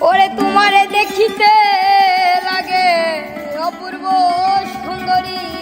ওরে তোমারে দেখিতে লাগে অপূর্ব সুন্দরী।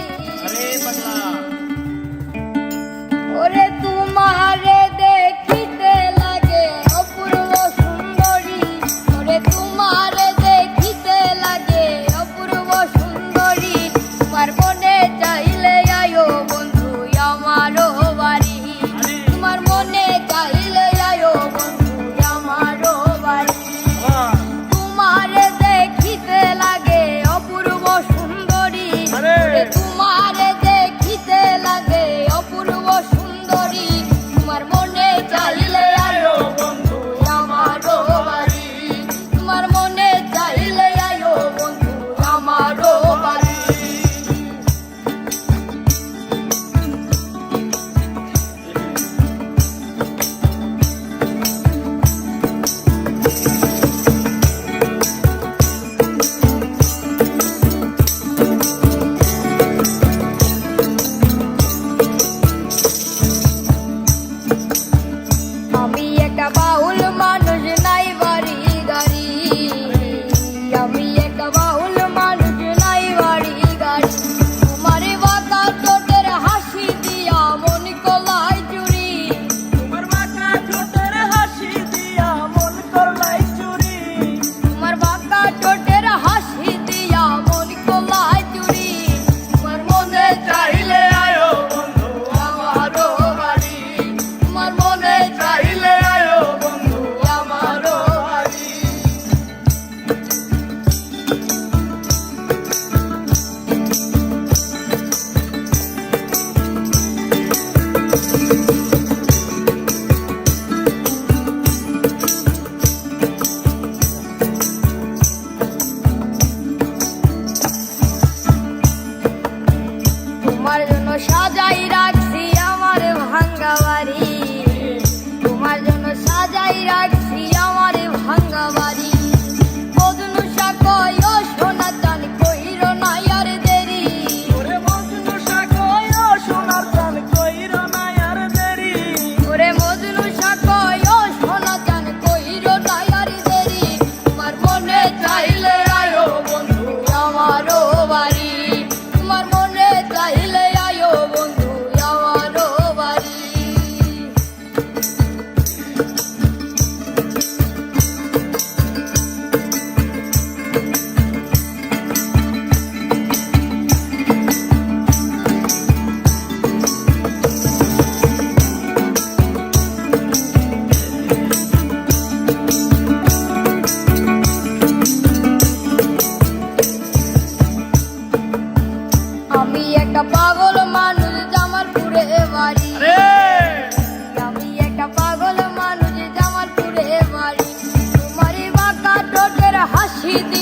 cheating.